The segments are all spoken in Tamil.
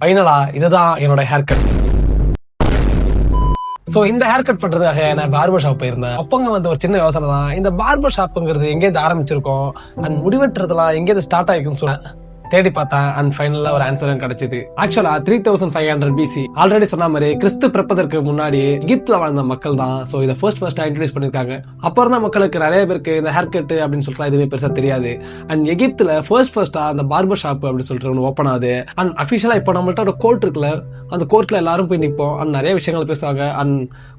ஃபைனலா இதுதான் என்னோட ஹேர் கட் சோ இந்த ஹேர் கட் பண்றதுக்காக நான் பார்பர் ஷாப் போயிருந்தேன். அப்பங்க வந்து ஒரு சின்ன யோசனை தான் இந்த பார்பர் ஷாப்புங்கிறது எங்கேயிருந்து ஆரம்பிச்சிருக்கோம்? அண்ட் முடிவெட்டுறதுலாம் எங்கேயிருந்து ஸ்டார்ட் ஆகிருக்குன்னு சொன்னேன். தேடி பார்த்தேன் அண்ட் ஃபைனலா ஒரு ஆன்சரும் கிடைச்சது. Actually three thousand five hundred PC already சொன்ன மாதிரி கிறிஸ்து பிறப்பதற்கு முன்னாடி எகிப்துல வாழ்ந்த மக்கள் தான் சோ இதை ஃபர்ஸ்ட் ஃபர்ஸ்ட் இன்ட்ரடியூஸ் பண்ணிருக்காங்க அப்புறம் தான் மக்களுக்கு நிறைய பேருக்கு இந்த ஹேர் கட் அப்படின்னு சொல்லிட்டு எதுவுமே பெருசா தெரியாது. அண்ட் எகிப்துல ஃபர்ஸ்ட் ஃபர்ஸ்டா அந்த பார்பர் ஷாப் அப்படின்னு சொல்லிட்டு ஒன்று ஓப்பன் ஆகுது. அண்ட் அஃபிஷியலா இப்போ நம்மள்ட்ட ஒரு கோர்ட் இருக்குல்ல அந்த கோர்ட்ல எல்லாரும் போய் நிற்போம் அண்ட் நிறைய விஷயங்கள் பேசுவாங்க. அண்ட்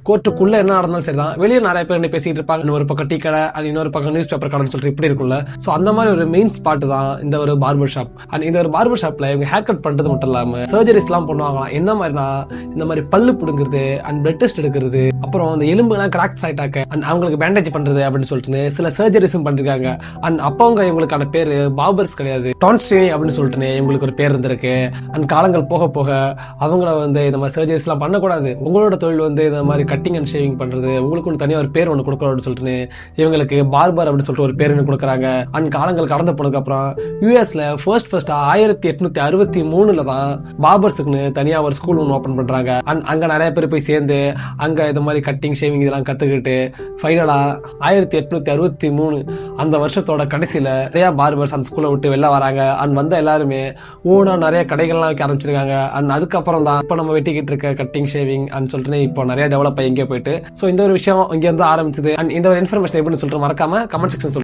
கோர்ட்டுக்குள்ள என்ன நடந்தாலும் சரிதான். வெளியே நிறைய பேர் என்ன பேசிட்டு இருப்பாங்க. இன்னொரு பக்கம் டீ கடை அண்ட் இன்னொரு பக்கம் நியூஸ் பேப்பர் கடைன்னு சொல்லிட்டு இப்படி இருக்குல்ல ஸோ அந்த மாதிரி ஒரு மெயின் ஸ்பாட் தான் இந்த ஒரு பார்பர் ஷாப் அண்ட் இந்த ஒரு பார்பர் ஷாப்ல இவங்க ஹேர் கட் பண்றது மட்டும் இல்லாம சர்ஜரிஸ் எல்லாம் பண்ணுவாங்களாம். என்ன மாதிரினா இந்த மாதிரி பல்லு புடுங்கிறது அண்ட் பிளட் டெஸ்ட் எடுக்கிறது அப்புறம் அந்த எலும்புலாம் கிராக்ஸ் ஆயிட்டாக்க அண்ட் அவங்களுக்கு பேண்டேஜ் பண்றது அப்படின்னு சொல்லிட்டு சில சர்ஜரிஸும் பண்ணிருக்காங்க. அண்ட் அப்பவங்க இவங்களுக்கான பேரு பாபர்ஸ் கிடையாது. டான்ஸ்டினி அப்படின்னு சொல்லிட்டு இவங்களுக்கு ஒரு பேர் இருந்திருக்கு. அண்ட் காலங்கள் போக போக அவங்கள வந்து இந்த மாதிரி சர்ஜரிஸ் எல்லாம் பண்ணக்கூடாது. உங்களோட தொழில் வந்து இந்த மாதிரி கட்டிங் அண்ட் ஷேவிங் பண்றது உங்களுக்கு ஒன்று தனியாக ஒரு பேர் ஒன்று கொடுக்கணும் அப்படின்னு சொல்லிட்டு இவங்களுக்கு பார்பர் அப்படின்னு சொல்லிட்டு ஒரு பேர் ஒன்று கொடுக்குறாங்க. அண்ட் காலங்கள் கடந்து போனதுக்கு அப்புறம் யூஎஸ்ல ஃபர்ஸ்ட் ஃபர்ஸ்ட் ஆயிரத்தி எட்நூத்தி அறுபத்தி மூணுல தான் பாபர்ஸுக்குன்னு தனியா ஒரு ஸ்கூல் ஒன்று ஓப்பன் பண்றாங்க. அண்ட் அங்க நிறைய பேர் போய் சேர்ந்து அங்க இந்த மாதிரி கட்டிங் ஷேவிங் இதெல்லாம் கத்துக்கிட்டு ஃபைனலா ஆயிரத்தி எட்நூத்தி அறுபத்தி மூணு அந்த வருஷத்தோட கடைசியில நிறைய பார்பர்ஸ் அந்த ஸ்கூலை விட்டு வெளில வராங்க. அண்ட் வந்த எல்லாருமே ஓனா நிறைய கடைகள்லாம் வைக்க ஆரம்பிச்சிருக்காங்க. அண்ட் அதுக்கப்புறம் தான் இப்போ நம்ம வெட்டிக்கிட்டு இருக்க கட்டிங் ஷேவிங் அண்ட் சொல்லிட்டு இப்போ நிறைய டெவலப் ஆகி இங்கே போயிட்டு. ஸோ இந்த ஒரு விஷயம் இங்க இருந்து ஆரம்பிச்சது. அண்ட் இந்த ஒரு இன்ஃபர்மேஷன் எப்படின்னு சொல்லிட்டு மறக்காம கமெண்ட் செக்ஷன்